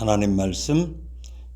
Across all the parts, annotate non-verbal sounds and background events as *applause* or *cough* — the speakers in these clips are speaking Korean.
하나님 말씀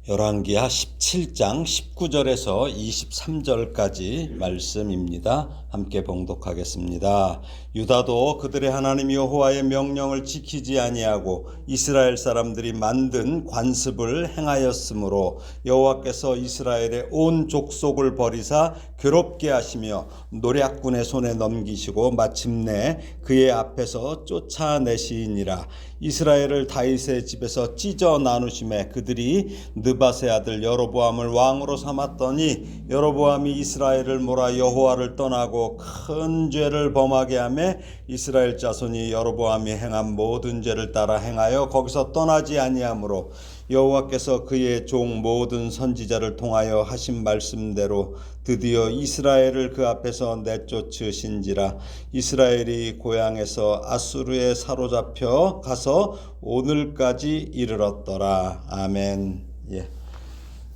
열왕기하 17장 19절에서 23절까지 말씀입니다. 함께 봉독하겠습니다. 유다도 그들의 하나님 여호와의 명령을 지키지 아니하고 이스라엘 사람들이 만든 관습을 행하였으므로 여호와께서 이스라엘의 온 족속을 버리사 괴롭게 하시며 노략군의 손에 넘기시고 마침내 그의 앞에서 쫓아내시니라 이스라엘을 다윗의 집에서 찢어 나누심에 그들이 느바세 아들 여로보암을 왕으로 삼았더니 여로보암이 이스라엘을 몰아 여호와를 떠나고 큰 죄를 범하게 하며 이스라엘 자손이 여로보암이 행한 모든 죄를 따라 행하여 거기서 떠나지 아니하므로 여호와께서 그의 종 모든 선지자를 통하여 하신 말씀대로 드디어 이스라엘을 그 앞에서 내쫓으신지라 이스라엘이 고향에서 아수르에 사로잡혀 가서 오늘까지 이르렀더라 아멘. 예.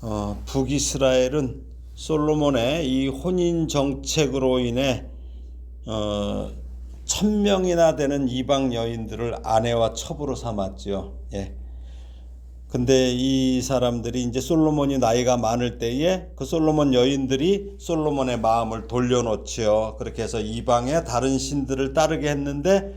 어, 북이스라엘은 솔로몬의 이 혼인 정책으로 인해 어, 천 명이나 되는 이방 여인들을 아내와 첩으로 삼았지요. 예. 근데 이 사람들이 이제 솔로몬이 나이가 많을 때에 그 솔로몬 여인들이 솔로몬의 마음을 돌려놓지요. 그렇게 해서 이방의 다른 신들을 따르게 했는데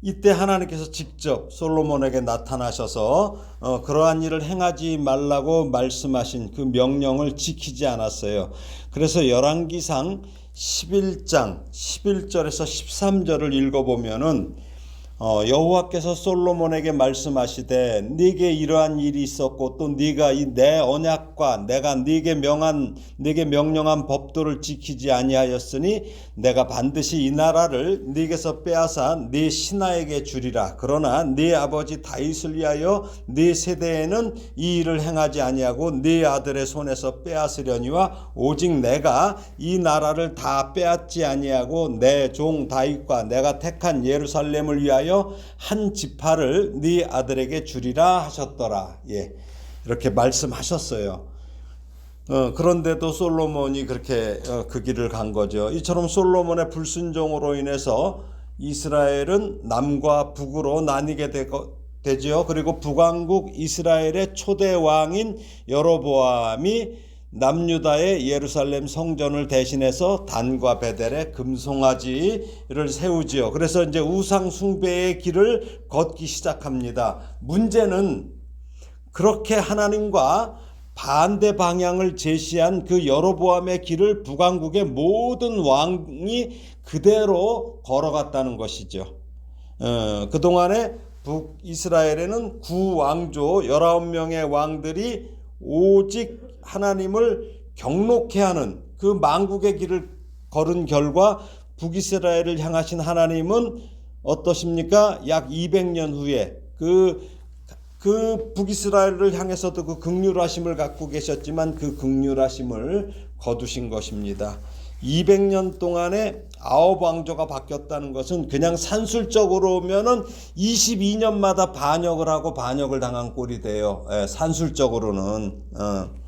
이때 하나님께서 직접 솔로몬에게 나타나셔서 어, 그러한 일을 행하지 말라고 말씀하신 그 명령을 지키지 않았어요. 그래서 열왕기상 11장 11절에서 13절을 읽어보면은 어, 여호와께서 솔로몬에게 말씀하시되 네게 이러한 일이 있었고 또 네가 이 내 언약과 내가 네게 명한 네게 명령한 법도를 지키지 아니하였으니 내가 반드시 이 나라를 네게서 빼앗아 네 신하에게 주리라. 그러나 네 아버지 다윗을 위하여 네 세대에는 이 일을 행하지 아니하고 네 아들의 손에서 빼앗으려니와 오직 내가 이 나라를 다 빼앗지 아니하고 내 종 다윗과 내가 택한 예루살렘을 위하여 한 지파를 네 아들에게 주리라 하셨더라. 예. 이렇게 말씀하셨어요. 어, 그런데도 솔로몬이 그렇게 어, 그 길을 간 거죠. 이처럼 솔로몬의 불순종으로 인해서 이스라엘은 남과 북으로 나뉘게 되고, 되지요. 그리고 북왕국 이스라엘의 초대 왕인 여로보암이 남유다의 예루살렘 성전을 대신해서 단과 베델의 금송아지를 세우지요. 그래서 이제 우상 숭배의 길을 걷기 시작합니다. 문제는 그렇게 하나님과 반대 방향을 제시한 그 여로보암의 길을 북왕국의 모든 왕이 그대로 걸어갔다는 것이죠. 어, 그동안에 북이스라엘에는 구왕조 19명의 왕들이 오직 하나님을 경록해 하는 그 망국의 길을 걸은 결과 북이스라엘을 향하신 하나님은 어떠십니까? 약 200년 후에 그, 그 북이스라엘을 향해서도 그 극률하심을 갖고 계셨지만 그 극률하심을 거두신 것입니다. 200년 동안에 아홉 왕조가 바뀌었다는 것은 그냥 산술적으로면은 22년마다 반역을 하고 반역을 당한 꼴이 돼요. 예, 산술적으로는 어.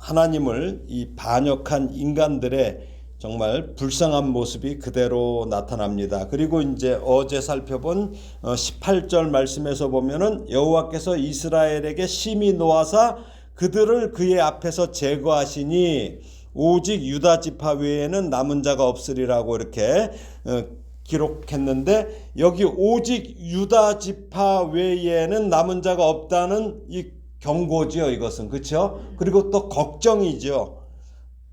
하나님을 이 반역한 인간들의 정말 불쌍한 모습이 그대로 나타납니다. 그리고 이제 어제 살펴본 18절 말씀에서 보면은 여호와께서 이스라엘에게 심히 놓아사 그들을 그의 앞에서 제거하시니 오직 유다 지파 외에는 남은 자가 없으리라고 이렇게 기록했는데 여기 오직 유다 지파 외에는 남은 자가 없다는 이 경고지요 이것은 그렇죠? 그리고 또 걱정이죠.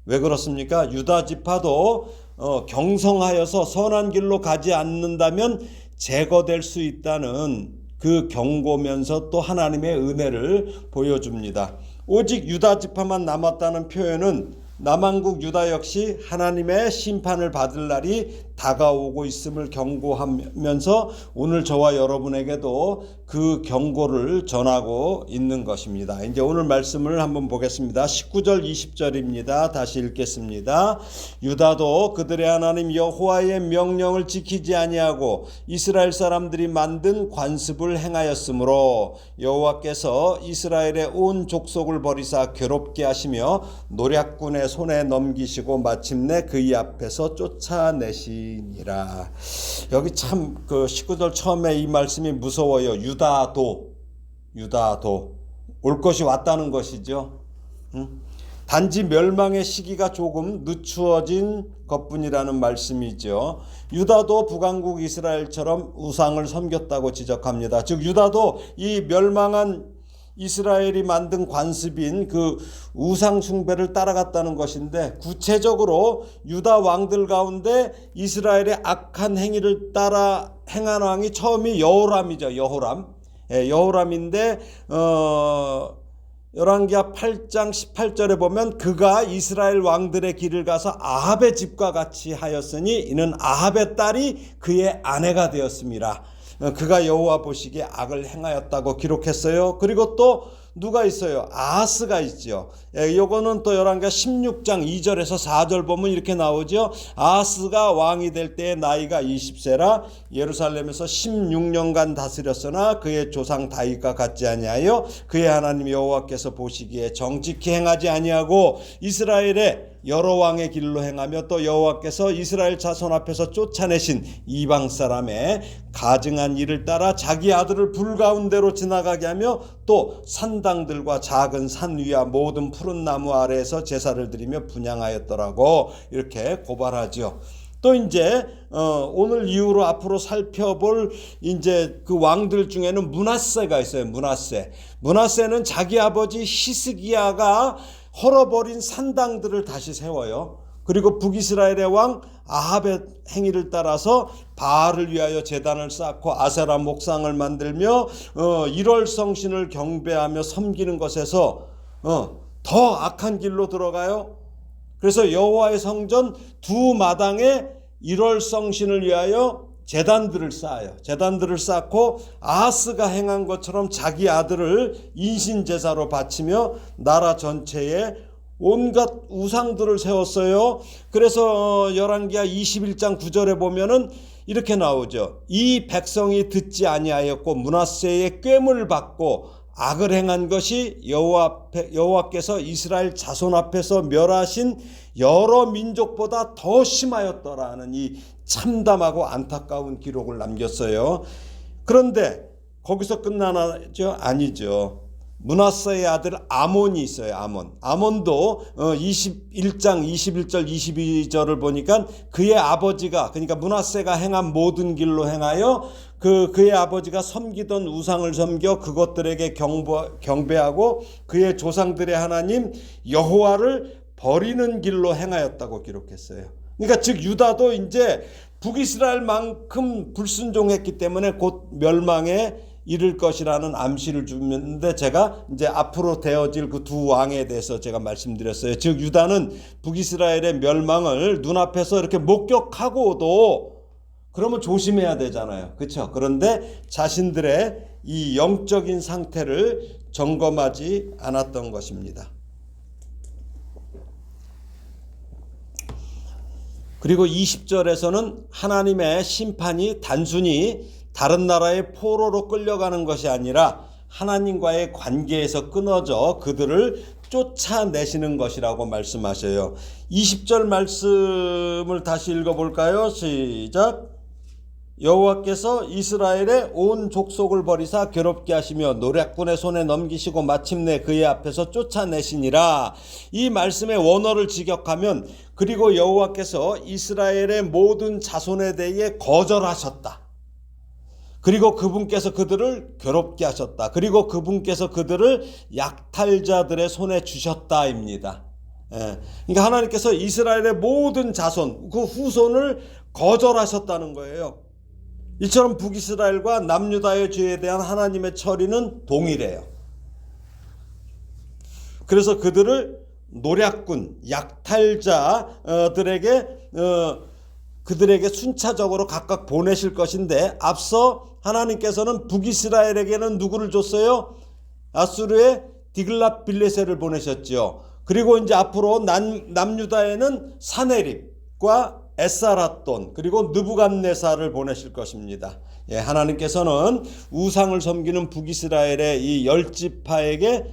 왜 그렇습니까? 유다 지파도 어, 경성하여서 선한 길로 가지 않는다면 제거될 수 있다는 그 경고면서 또 하나님의 은혜를 보여줍니다. 오직 유다 지파만 남았다는 표현은 남한국 유다 역시 하나님의 심판을 받을 날이 다가오고 있음을 경고하면서 오늘 저와 여러분에게도 그 경고를 전하고 있는 것입니다. 이제 오늘 말씀을 한번 보겠습니다. 19절 20절입니다. 다시 읽겠습니다. 유다도 그들의 하나님 여호와의 명령을 지키지 아니하고 이스라엘 사람들이 만든 관습을 행하였으므로 여호와께서 이스라엘의 온 족속을 버리사 괴롭게 하시며 노략군의 손에 넘기시고 마침내 그의 앞에서 쫓아내시 니라. 여기 참그 19절 처음에 이 말씀이 무서워요. 유다도 유다도 올 것이 왔다는 것이죠. 응? 단지 멸망의 시기가 조금 늦추어진 것뿐이라는 말씀이죠. 유다도 북왕국 이스라엘처럼 우상을 섬겼다고 지적합니다. 즉 유다도 이 멸망한 이스라엘이 만든 관습인 그 우상 숭배를 따라갔다는 것인데 구체적으로 유다 왕들 가운데 이스라엘의 악한 행위를 따라 행한 왕이 처음이 여호람이죠. 여호람. 예, 여호람인데 어 열왕기하 8장 18절에 보면 그가 이스라엘 왕들의 길을 가서 아합의 집과 같이 하였으니 이는 아합의 딸이 그의 아내가 되었습니다. 어, 그가 여호와 보시기에 악을 행하였다고 기록했어요. 그리고 또 누가 있어요? 아하스가 있죠. 예, 요거는 또 열왕기하 16장 2절에서 4절 보면 이렇게 나오죠. 아하스가 왕이 될 때의 나이가 20세라 예루살렘에서 16년간 다스렸으나 그의 조상 다윗과 같지 아니하여 그의 하나님 여호와께서 보시기에 정직히 행하지 아니하고 이스라엘의 여러 왕의 길로 행하며 또 여호와께서 이스라엘 자손 앞에서 쫓아내신 이방 사람의 가증한 일을 따라 자기 아들을 불 가운데로 지나가게 하며 또 산당들과 작은 산 위와 모든 푸른 나무 아래에서 제사를 드리며 분양하였더라고 이렇게 고발하지요. 또 이제 어, 오늘 이후로 앞으로 살펴볼 이제 그 왕들 중에는 문하세가 있어요. 문하세. 문하세는 자기 아버지 히스기야가 헐어버린 산당들을 다시 세워요. 그리고 북이스라엘의 왕 아합의 행위를 따라서 바알을 위하여 제단을 쌓고 아세라 목상을 만들며 어, 일월 성신을 경배하며 섬기는 것에서 어, 더 악한 길로 들어가요. 그래서 여호와의 성전 두 마당에 일월 성신을 위하여 재단들을 쌓아요. 재단들을 쌓고 아하스가 행한 것처럼 자기 아들을 인신 제사로 바치며 나라 전체에 온갖 우상들을 세웠어요. 그래서 열왕기하 21장 9절에 보면은 이렇게 나오죠. 이 백성이 듣지 아니하였고 문하세의 꿰물 받고 악을 행한 것이 여호와 여호와께서 이스라엘 자손 앞에서 멸하신 여러 민족보다 더 심하였더라는 이 참담하고 안타까운 기록을 남겼어요. 그런데 거기서 끝나나죠? 아니죠. 문하세의 아들 아몬이 있어요. 아몬. 아몬도 21장 21절 22절을 보니까 그의 아버지가 그러니까 문하세가 행한 모든 길로 행하여 그 그의 아버지가 섬기던 우상을 섬겨 그것들에게 경보, 경배하고 그의 조상들의 하나님 여호와를 버리는 길로 행하였다고 기록했어요. 그러니까 즉 유다도 이제 북이스라엘만큼 불순종했기 때문에 곧 멸망에 이를 것이라는 암시를 주는데 제가 이제 앞으로 되어질 그 두 왕에 대해서 제가 말씀드렸어요. 즉 유다는 북이스라엘의 멸망을 눈앞에서 이렇게 목격하고도 그러면 조심해야 되잖아요. 그렇죠? 그런데 자신들의 이 영적인 상태를 점검하지 않았던 것입니다. 그리고 20절에서는 하나님의 심판이 단순히 다른 나라의 포로로 끌려가는 것이 아니라 하나님과의 관계에서 끊어져 그들을 쫓아내시는 것이라고 말씀하셔요. 20절 말씀을 다시 읽어볼까요? 시작. 여호와께서 이스라엘의 온 족속을 버리사 괴롭게 하시며 노략군의 손에 넘기시고 마침내 그의 앞에서 쫓아내시니라. 이 말씀의 원어를 직역하면 그리고 여호와께서 이스라엘의 모든 자손에 대해 거절하셨다. 그리고 그분께서 그들을 괴롭게 하셨다. 그리고 그분께서 그들을 약탈자들의 손에 주셨다입니다. 예. 그러니까 하나님께서 이스라엘의 모든 자손, 그 후손을 거절하셨다는 거예요. 이처럼 북이스라엘과 남유다의 죄에 대한 하나님의 처리는 동일해요. 그래서 그들을 노략군, 약탈자들에게 어, 그들에게 순차적으로 각각 보내실 것인데 앞서 하나님께서는 북이스라엘에게는 누구를 줬어요? 아수르의 디글랏 빌레세를 보내셨죠. 그리고 이제 앞으로 남, 남유다에는 사네립과 에사라돈 그리고 느부갓네사를 보내실 것입니다. 예, 하나님께서는 우상을 섬기는 북이스라엘의 이 열지파에게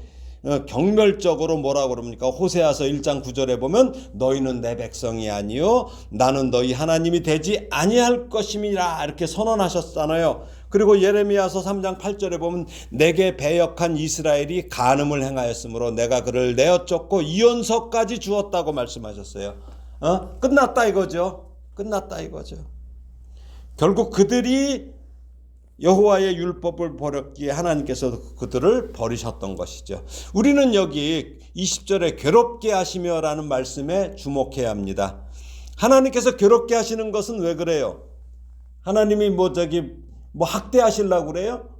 어, 경멸적으로 뭐라 그럽니까? 호세아서 1장 9절에 보면 너희는 내 백성이 아니요 나는 너희 하나님이 되지 아니할 것임이라 이렇게 선언하셨잖아요. 그리고 예레미야서 3장 8절에 보면 내게 배역한 이스라엘이 간음을 행하였으므로 내가 그를 내어 쫓고 이혼서까지 주었다고 말씀하셨어요. 어? 끝났다 이거죠. 끝났다 이거죠. 결국 그들이 여호와의 율법을 버렸기에 하나님께서 그들을 버리셨던 것이죠. 우리는 여기 20절에 괴롭게 하시며라는 말씀에 주목해야 합니다. 하나님께서 괴롭게 하시는 것은 왜 그래요? 하나님이 뭐 저기 뭐 학대하시려고 그래요?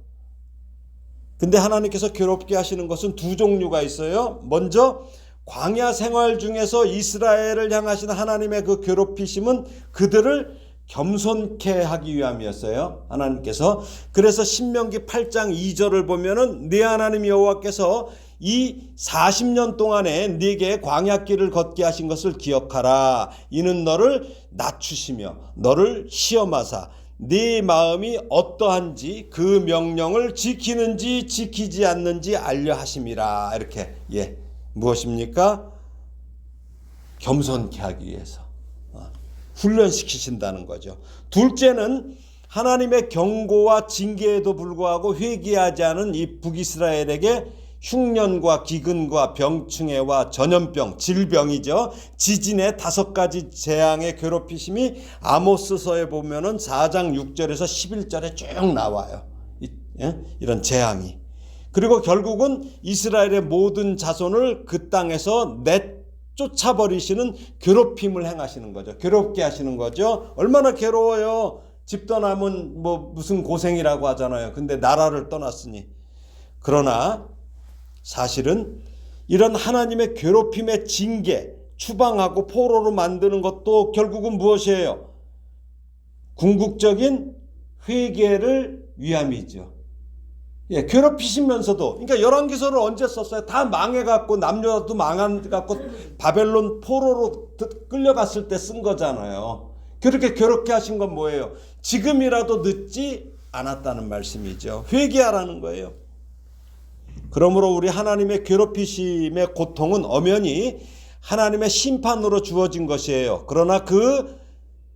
근데 하나님께서 괴롭게 하시는 것은 두 종류가 있어요. 먼저 광야 생활 중에서 이스라엘을 향하신 하나님의 그 괴롭히심은 그들을 겸손케 하기 위함이었어요. 하나님께서 그래서 신명기 8장 2절을 보면은 네 하나님 여호와께서 이 40년 동안에 네게 광야길을 걷게 하신 것을 기억하라. 이는 너를 낮추시며 너를 시험하사 네 마음이 어떠한지 그 명령을 지키는지 지키지 않는지 알려 하심이라. 이렇게 예. 무엇입니까? 겸손케 하기 위해서 어, 훈련시키신다는 거죠. 둘째는 하나님의 경고와 징계에도 불구하고 회개하지 않은 이 북이스라엘에게 흉년과 기근과 병충해와 전염병, 질병이죠. 지진의 다섯 가지 재앙의 괴롭히심이 아모스서에 보면은 4장 6절에서 11절에 쭉 나와요. 이, 예? 이런 재앙이. 그리고 결국은 이스라엘의 모든 자손을 그 땅에서 내쫓아버리시는 괴롭힘을 행하시는 거죠. 괴롭게 하시는 거죠. 얼마나 괴로워요. 집 떠나면 뭐 무슨 고생이라고 하잖아요. 근데 나라를 떠났으니. 그러나 사실은 이런 하나님의 괴롭힘의 징계, 추방하고 포로로 만드는 것도 결국은 무엇이에요? 궁극적인 회개를 위함이죠. 예, 괴롭히시면서도 그러니까 열왕기서를 언제 썼어요? 다 망해갖고 남녀도 망한갖고 바벨론 포로로 끌려갔을 때 쓴 거잖아요. 그렇게 괴롭게 하신 건 뭐예요? 지금이라도 늦지 않았다는 말씀이죠. 회개하라는 거예요. 그러므로 우리 하나님의 괴롭히심의 고통은 엄연히 하나님의 심판으로 주어진 것이에요. 그러나 그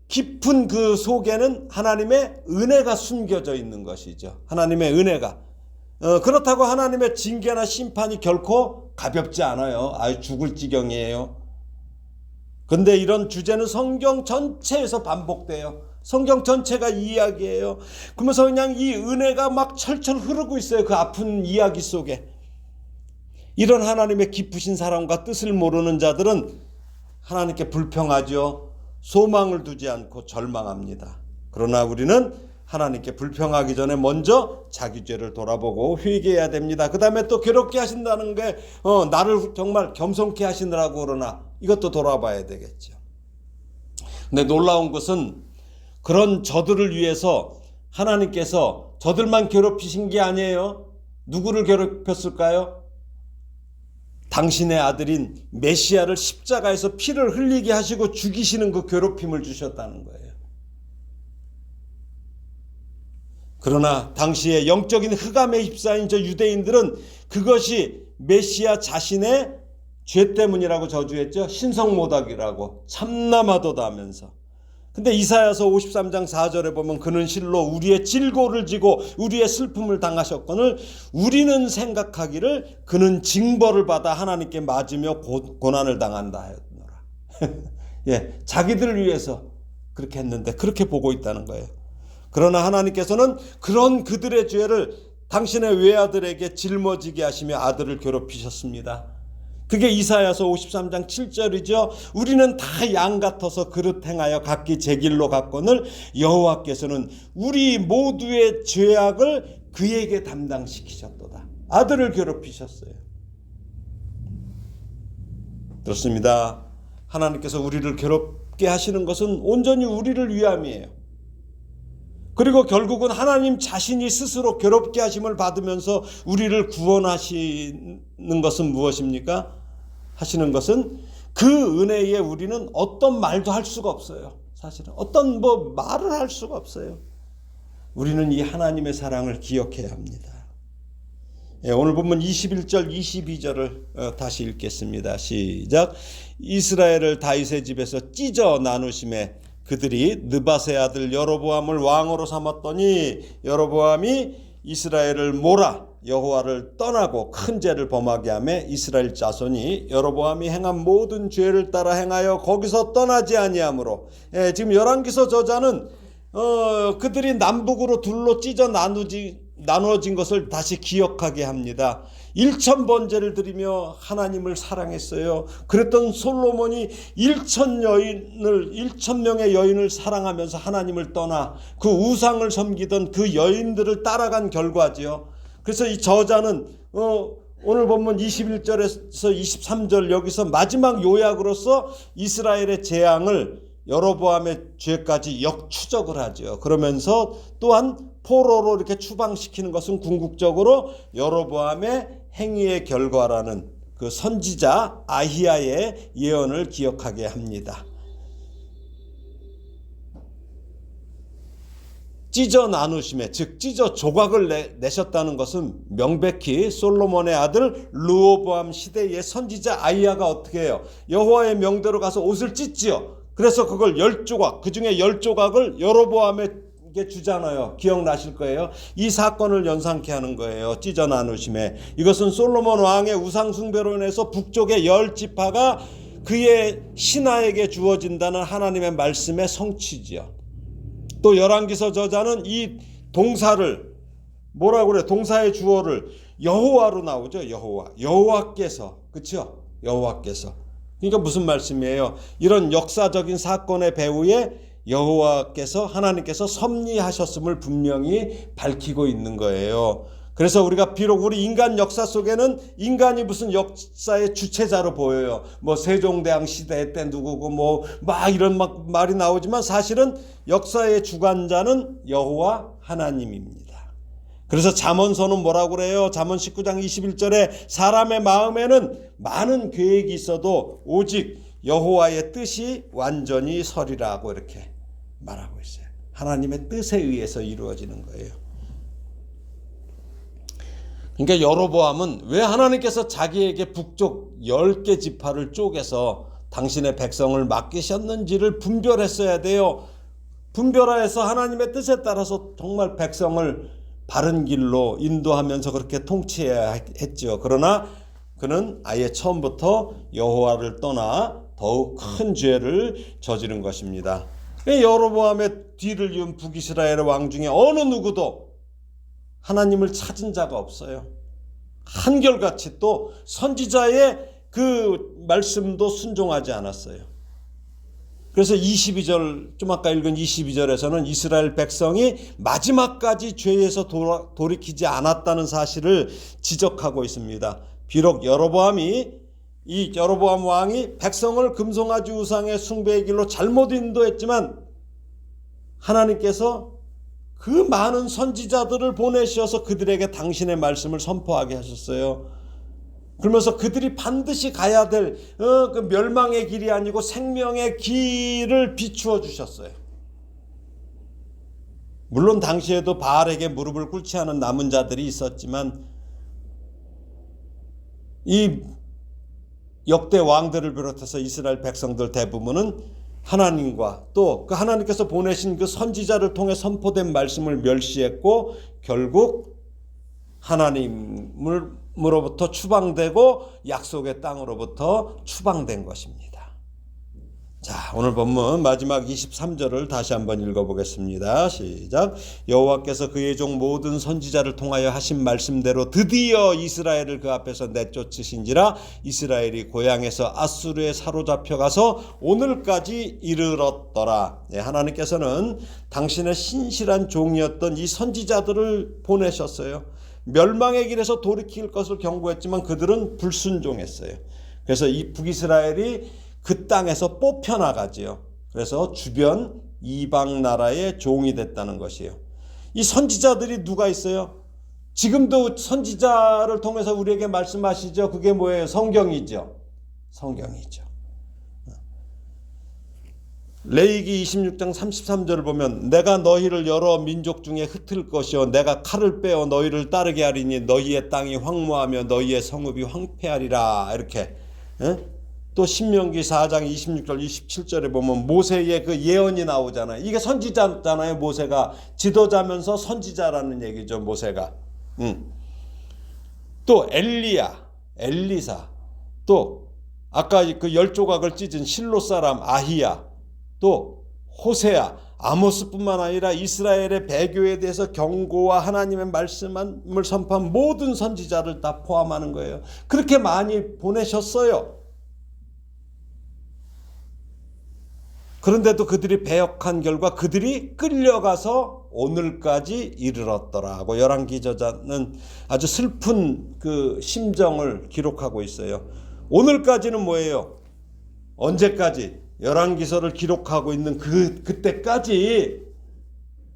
깊은 그 속에는 하나님의 은혜가 숨겨져 있는 것이죠. 하나님의 은혜가. 어, 그렇다고 하나님의 징계나 심판이 결코 가볍지 않아요. 아유, 죽을 지경이에요. 근데 이런 주제는 성경 전체에서 반복돼요. 성경 전체가 이 이야기예요. 그러면서 그냥 이 은혜가 막 철철 흐르고 있어요. 그 아픈 이야기 속에. 이런 하나님의 깊으신 사랑과 뜻을 모르는 자들은 하나님께 불평하죠. 소망을 두지 않고 절망합니다. 그러나 우리는 하나님께 불평하기 전에 먼저 자기 죄를 돌아보고 회개해야 됩니다. 그 다음에 또 괴롭게 하신다는 게, 어, 나를 정말 겸손케 하시느라고 그러나 이것도 돌아봐야 되겠죠. 근데 놀라운 것은 그런 저들을 위해서 하나님께서 저들만 괴롭히신 게 아니에요. 누구를 괴롭혔을까요? 당신의 아들인 메시아를 십자가에서 피를 흘리게 하시고 죽이시는 그 괴롭힘을 주셨다는 거예요. 그러나 당시에 영적인 흑암에 휩싸인 저 유대인들은 그것이 메시아 자신의 죄 때문이라고 저주했죠. 신성모독이라고 참남하도다 하면서. 근데 이사야서 53장 4절에 보면 그는 실로 우리의 질고를 지고 우리의 슬픔을 당하셨거늘 우리는 생각하기를 그는 징벌을 받아 하나님께 맞으며 고 난을 당한다 하였노라. *laughs* 예, 자기들을 위해서 그렇게 했는데 그렇게 보고 있다는 거예요. 그러나 하나님께서는 그런 그들의 죄를 당신의 외아들에게 짊어지게 하시며 아들을 괴롭히셨습니다. 그게 이사야서 53장 7절이죠. 우리는 다 양 같아서 그릇 행하여 각기 제 길로 갔거늘 여호와께서는 우리 모두의 죄악을 그에게 담당시키셨도다. 아들을 괴롭히셨어요. 그렇습니다. 하나님께서 우리를 괴롭게 하시는 것은 온전히 우리를 위함이에요. 그리고 결국은 하나님 자신이 스스로 괴롭게 하심을 받으면서 우리를 구원하시는 것은 무엇입니까? 하시는 것은 그 은혜에 우리는 어떤 말도 할 수가 없어요. 사실은 어떤 뭐 말을 할 수가 없어요. 우리는 이 하나님의 사랑을 기억해야 합니다. 예, 오늘 본문 21절, 22절을 어, 다시 읽겠습니다. 시작. 이스라엘을 다윗의 집에서 찢어 나누심에 그들이 느바세 아들 여로보암을 왕으로 삼았더니 여로보암이 이스라엘을 몰아 여호와를 떠나고 큰 죄를 범하게 하매 이스라엘 자손이 여로보암이 행한 모든 죄를 따라 행하여 거기서 떠나지 아니하므로 예, 지금 열왕기서 저자는 어, 그들이 남북으로 둘로 찢어 나누지 나누어진 것을 다시 기억하게 합니다. 일천 번제를 드리며 하나님을 사랑했어요. 그랬던 솔로몬이 일천 여인을 일천 명의 여인을 사랑하면서 하나님을 떠나 그 우상을 섬기던 그 여인들을 따라간 결과지요. 그래서 이 저자는 어, 오늘 본문 21절에서 23절 여기서 마지막 요약으로서 이스라엘의 재앙을 여로보암의 죄까지 역추적을 하죠. 그러면서 또한 포로로 이렇게 추방시키는 것은 궁극적으로 여로보암의 행위의 결과라는 그 선지자 아히야의 예언을 기억하게 합니다. 찢어 나누심에 즉 찢어 조각을 내, 내셨다는 것은 명백히 솔로몬의 아들 르호보암 시대의 선지자 아이야가 어떻게 해요? 여호와의 명대로 가서 옷을 찢지요. 그래서 그걸 열 조각 그 중에 열 조각을 여로보암에 게 주잖아요. 기억나실 거예요. 이 사건을 연상케 하는 거예요. 찢어 나누심에 이것은 솔로몬 왕의 우상 숭배로 인해서 북쪽의 열 지파가 그의 신하에게 주어진다는 하나님의 말씀의 성취지요. 또 열왕기서 저자는 이 동사를 뭐라고 그래? 동사의 주어를 여호와로 나오죠. 여호와. 여호와께서. 그렇죠? 여호와께서. 그러니까 무슨 말씀이에요? 이런 역사적인 사건의 배후에 여호와께서 하나님께서 섭리하셨음을 분명히 밝히고 있는 거예요. 그래서 우리가 비록 우리 인간 역사 속에는 인간이 무슨 역사의 주체자로 보여요. 뭐 세종대왕 시대 때 누구고 뭐 막 이런 막 말이 나오지만 사실은 역사의 주관자는 여호와 하나님입니다. 그래서 잠언서는 뭐라고 그래요? 잠언 19장 21절에 사람의 마음에는 많은 계획이 있어도 오직 여호와의 뜻이 완전히 서리라고 이렇게 말하고 있어요. 하나님의 뜻에 의해서 이루어지는 거예요. 그러니까 여로보암은 왜 하나님께서 자기에게 북쪽 10개 지파를 쪼개서 당신의 백성을 맡기셨는지를 분별했어야 돼요. 분별하여서 하나님의 뜻에 따라서 정말 백성을 바른 길로 인도하면서 그렇게 통치해야 했죠. 그러나 그는 아예 처음부터 여호와를 떠나 더욱 큰 죄를 저지른 것입니다. 여로보암의 뒤를 이은 북이스라엘 왕 중에 어느 누구도 하나님을 찾은 자가 없어요. 한결같이 또 선지자의 그 말씀도 순종하지 않았어요. 그래서 22절, 좀 아까 읽은 22절에서는 이스라엘 백성이 마지막까지 죄에서 돌아, 돌이키지 않았다는 사실을 지적하고 있습니다. 비록 여로보암이 이 여로보암 왕이 백성을 금송아지 우상의 숭배의 길로 잘못 인도했지만 하나님께서 그 많은 선지자들을 보내셔서 그들에게 당신의 말씀을 선포하게 하셨어요. 그러면서 그들이 반드시 가야 될, 어, 그 멸망의 길이 아니고 생명의 길을 비추어 주셨어요. 물론 당시에도 바알에게 무릎을 꿇지 않은 남은 자들이 있었지만, 이 역대 왕들을 비롯해서 이스라엘 백성들 대부분은 하나님과 또 그 하나님께서 보내신 그 선지자를 통해 선포된 말씀을 멸시했고 결국 하나님으로부터 추방되고 약속의 땅으로부터 추방된 것입니다. 자, 오늘 본문 마지막 23절을 다시 한번 읽어보겠습니다. 시작. 여호와께서 그의 종 모든 선지자를 통하여 하신 말씀대로 드디어 이스라엘을 그 앞에서 내쫓으신지라 이스라엘이 고향에서 아수르에 사로잡혀 가서 오늘까지 이르렀더라. 네, 하나님께서는 당신의 신실한 종이었던 이 선지자들을 보내셨어요. 멸망의 길에서 돌이킬 것을 경고했지만 그들은 불순종했어요. 그래서 이 북이스라엘이 그 땅에서 뽑혀나가지요. 그래서 주변 이방 나라의 종이 됐다는 것이에요. 이 선지자들이 누가 있어요? 지금도 선지자를 통해서 우리에게 말씀하시죠. 그게 뭐예요? 성경이죠. 성경이죠. 레이기 26장 33절을 보면 내가 너희를 여러 민족 중에 흩을 것이요 내가 칼을 빼어 너희를 따르게 하리니 너희의 땅이 황무하며 너희의 성읍이 황폐하리라 이렇게 예? 또 신명기 4장 26절 27절에 보면 모세의 그 예언이 나오잖아요. 이게 선지자잖아요. 모세가 지도자면서 선지자라는 얘기죠. 모세가. 음. 또 엘리야, 엘리사, 또 아까 그 열 조각을 찢은 실로 사람 아히야, 또 호세야, 아모스뿐만 아니라 이스라엘의 배교에 대해서 경고와 하나님의 말씀을 선포한 모든 선지자를 다 포함하는 거예요. 그렇게 많이 보내셨어요. 그런데도 그들이 배역한 결과 그들이 끌려가서 오늘까지 이르렀더라고 열왕기 저자는 아주 슬픈 그 심정을 기록하고 있어요. 오늘까지는 뭐예요? 언제까지? 열왕기서를 기록하고 있는 그 그때까지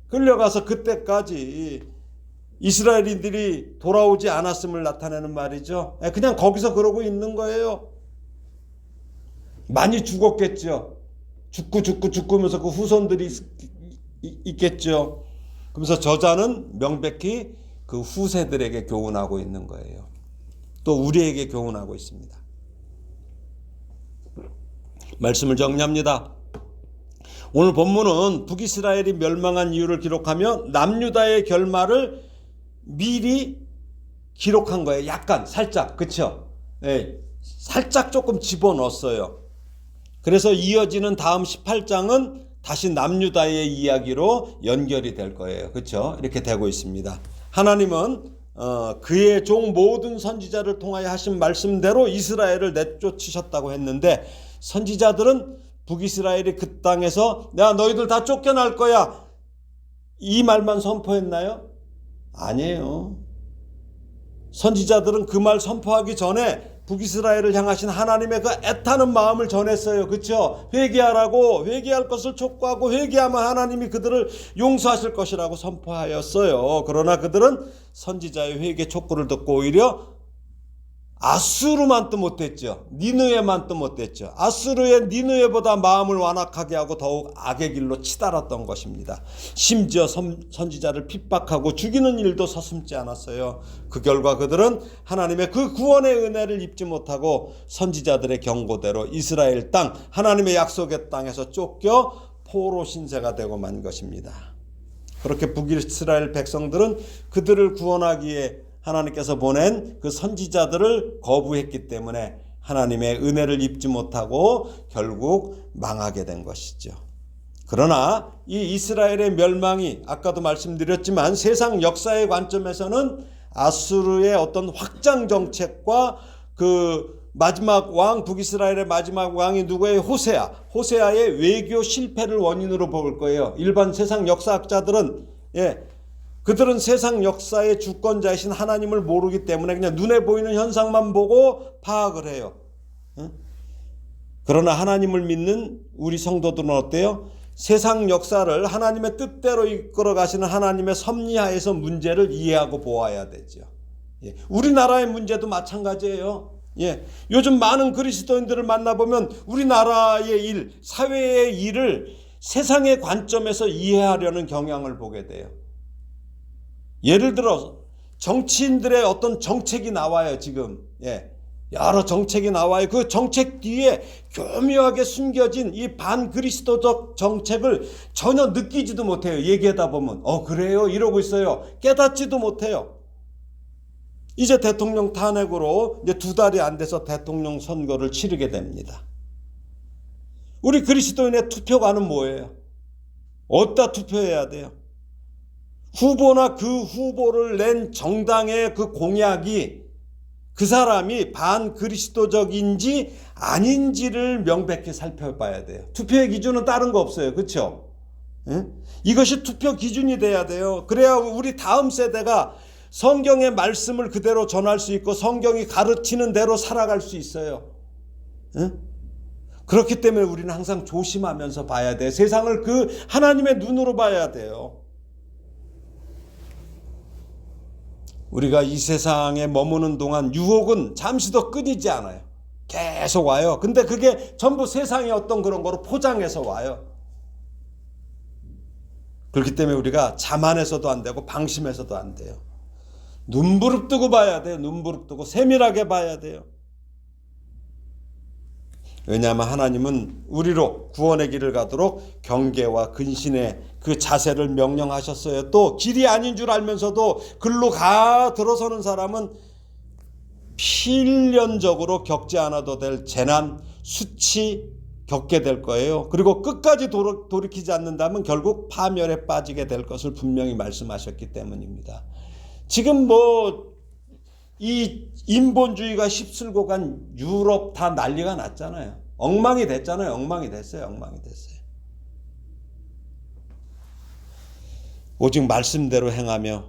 끌려가서 그때까지 이스라엘인들이 돌아오지 않았음을 나타내는 말이죠. 예, 그냥 거기서 그러고 있는 거예요. 많이 죽었겠죠. 죽고 죽고 죽고면서 그 후손들이 있, 있겠죠. 그러면서 저자는 명백히 그 후세들에게 교훈하고 있는 거예요. 또 우리에게 교훈하고 있습니다. 말씀을 정리합니다. 오늘 본문은 북이스라엘이 멸망한 이유를 기록하며 남유다의 결말을 미리 기록한 거예요. 약간 살짝 그렇죠? 네, 살짝 조금 집어넣었어요. 그래서 이어지는 다음 18장은 다시 남유다의 이야기로 연결이 될 거예요. 그렇죠? 이렇게 되고 있습니다. 하나님은 어, 그의 종 모든 선지자를 통하여 하신 말씀대로 이스라엘을 내쫓으셨다고 했는데 선지자들은 북이스라엘이 그 땅에서 내가 너희들 다 쫓겨날 거야. 이 말만 선포했나요? 아니에요. 선지자들은 그 말 선포하기 전에 북이스라엘을 향하신 하나님의 그 애타는 마음을 전했어요. 그렇죠? 회개하라고 회개할 것을 촉구하고 회개하면 하나님이 그들을 용서하실 것이라고 선포하였어요. 그러나 그들은 선지자의 회개 촉구를 듣고 오히려 아수르만 또 못했죠. 니느에만 또 못했죠. 아수르의 니느에보다 마음을 완악하게 하고 더욱 악의 길로 치달았던 것입니다. 심지어 선, 선지자를 핍박하고 죽이는 일도 서슴지 않았어요. 그 결과 그들은 하나님의 그 구원의 은혜를 입지 못하고 선지자들의 경고대로 이스라엘 땅, 하나님의 약속의 땅에서 쫓겨 포로 신세가 되고 만 것입니다. 그렇게 북이스라엘 백성들은 그들을 구원하기에 하나님께서 보낸 그 선지자들을 거부했기 때문에 하나님의 은혜를 입지 못하고 결국 망하게 된 것이죠. 그러나 이 이스라엘의 멸망이 아까도 말씀드렸지만 세상 역사의 관점에서는 아수르의 어떤 확장 정책과 그 마지막 왕 북이스라엘의 마지막 왕이 누구예요? 호세아. 호세아의 외교 실패를 원인으로 볼 거예요. 일반 세상 역사학자들은 예, 그들은 세상 역사의 주권자이신 하나님을 모르기 때문에 그냥 눈에 보이는 현상만 보고 파악을 해요. 그러나 하나님을 믿는 우리 성도들은 어때요? 세상 역사를 하나님의 뜻대로 이끌어 가시는 하나님의 섭리하에서 문제를 이해하고 보아야 되죠. 예. 우리나라의 문제도 마찬가지예요. 예. 요즘 많은 그리스도인들을 만나보면 우리나라의 일, 사회의 일을 세상의 관점에서 이해하려는 경향을 보게 돼요. 예를 들어 정치인들의 어떤 정책이 나와요 지금. 예. 여러 정책이 나와요. 그 정책 뒤에 교묘하게 숨겨진 이 반그리스도적 정책을 전혀 느끼지도 못해요 얘기하다 보면. 어 그래요? 이러고 있어요. 깨닫지도 못해요. 이제 대통령 탄핵으로 이제 두 달이 안 돼서 대통령 선거를 치르게 됩니다. 우리 그리스도인의 투표관은 뭐예요? 어디다 투표해야 돼요 후보나 그 후보를 낸 정당의 그 공약이 그 사람이 반 그리스도적인지 아닌지를 명백히 살펴봐야 돼요. 투표의 기준은 다른 거 없어요. 그렇죠? 이것이 투표 기준이 돼야 돼요. 그래야 우리 다음 세대가 성경의 말씀을 그대로 전할 수 있고 성경이 가르치는 대로 살아갈 수 있어요. 그렇기 때문에 우리는 항상 조심하면서 봐야 돼. 세상을 그 하나님의 눈으로 봐야 돼요. 우리가 이 세상에 머무는 동안 유혹은 잠시도 끊이지 않아요. 계속 와요. 근데 그게 전부 세상의 어떤 그런 거로 포장해서 와요. 그렇기 때문에 우리가 자만해서도 안 되고 방심해서도 안 돼요. 눈부릅뜨고 봐야 돼요. 눈부릅뜨고 세밀하게 봐야 돼요. 왜냐하면 하나님은 우리로 구원의 길을 가도록 경계와 근신의 그 자세를 명령하셨어요. 또 길이 아닌 줄 알면서도 글로 가 들어서는 사람은 필연적으로 겪지 않아도 될 재난, 수치 겪게 될 거예요. 그리고 끝까지 돌이키지 않는다면 결국 파멸에 빠지게 될 것을 분명히 말씀하셨기 때문입니다. 지금 뭐 이 인본주의가 휩쓸고 간 유럽 다 난리가 났잖아요. 엉망이 됐잖아요. 엉망이 됐어요. 엉망이 됐어요. 오직 말씀대로 행하며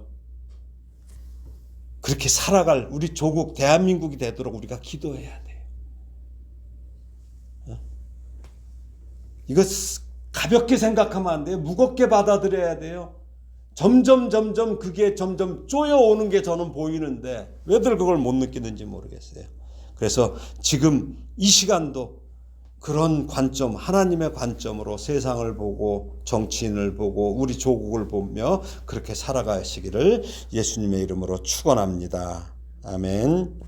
그렇게 살아갈 우리 조국 대한민국이 되도록 우리가 기도해야 돼요. 어? 이거 가볍게 생각하면 안 돼요. 무겁게 받아들여야 돼요. 점점 점점 그게 점점 쪼여오는 게 저는 보이는데 왜들 그걸 못 느끼는지 모르겠어요. 그래서 지금 이 시간도 그런 관점, 하나님의 관점으로 세상을 보고 정치인을 보고 우리 조국을 보며 그렇게 살아가시기를 예수님의 이름으로 축원합니다. 아멘.